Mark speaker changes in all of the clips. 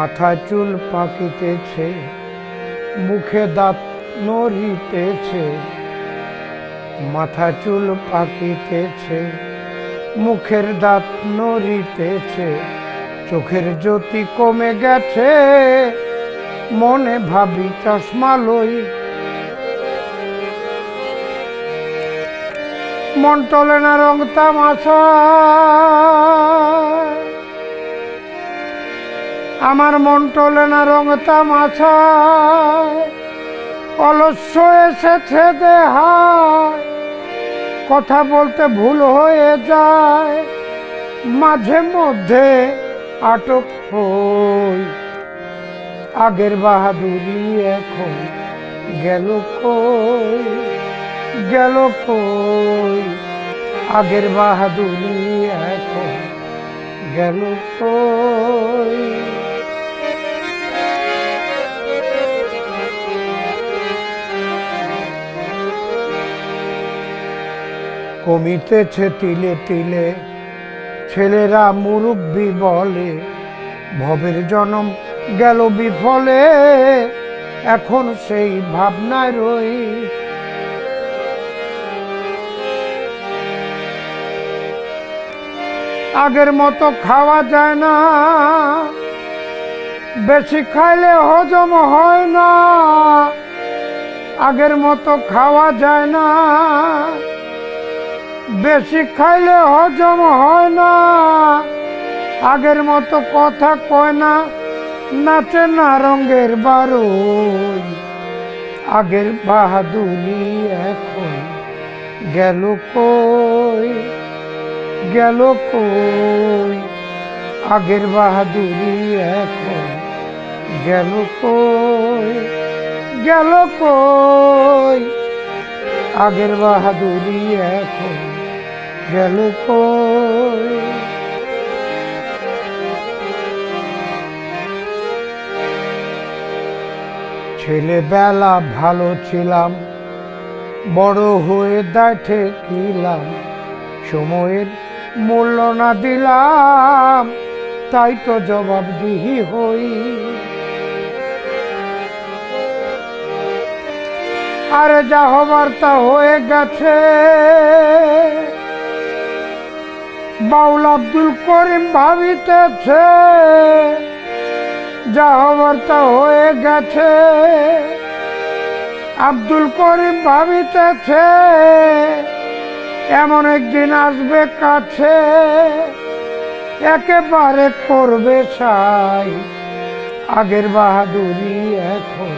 Speaker 1: মাথা চুল পাকিতেছে, মুখে দাঁত নড়িতেছে, মাথা চুল পাকিতেছে, মুখের দাঁত নড়িতেছে, চোখের জ্যোতি কমে গেছে, মনে ভাবি চশমা লই। মন টলে না রং তামাশা। আমার মন টলে না রং তামাশা অলস্য এসেছে দেহায়। কথা বলতে ভুল হয়ে যায়। মাঝে মধ্যে আটক হই। আগের বাহাদুরি এখন গেল কই? গেল কই? আগের বাহাদুরি এখন গেল কই? কমিতেছে তিলে তিলে। ছেলেরা মুরব্বি বলে, ভবের জনম গেল বিফলে, এখন সেই ভাবনায় রই। আগের মতো খাওয়া যায় না, বেশি খাইলে হজম হয় না, আগের মতো খাওয়া যায় না। বেশি খাইলে হজম হয় না। আগের মতো কথা কয় না, নাচে না রঙের বারোই। আগের বাহাদুরি এখন গেল কই গেল কই? আগের বাহাদুরি এখন গেল কই গেল কই? আগের বাহাদুরি এখন গেল ছেলেবেলা ভালো ছিলাম, বড় হয়ে দেখে কিলাম সময়ের মূল্য না দিলাম, তাই তো জবাবদিহি হই। আরে যা হবার তা হয়ে গেছে। বাউল আব্দুল করিম ভাবিতেছে যা হবার তা হয়ে গেছে। আব্দুল করিম ভাবিতেছে, এমন একদিন আসবে কাছে, একেবারে করবে সাই আগের বাহাদুরি এখন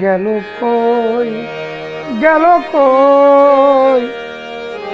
Speaker 1: গেল কই গেল কই?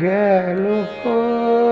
Speaker 1: গেল কই?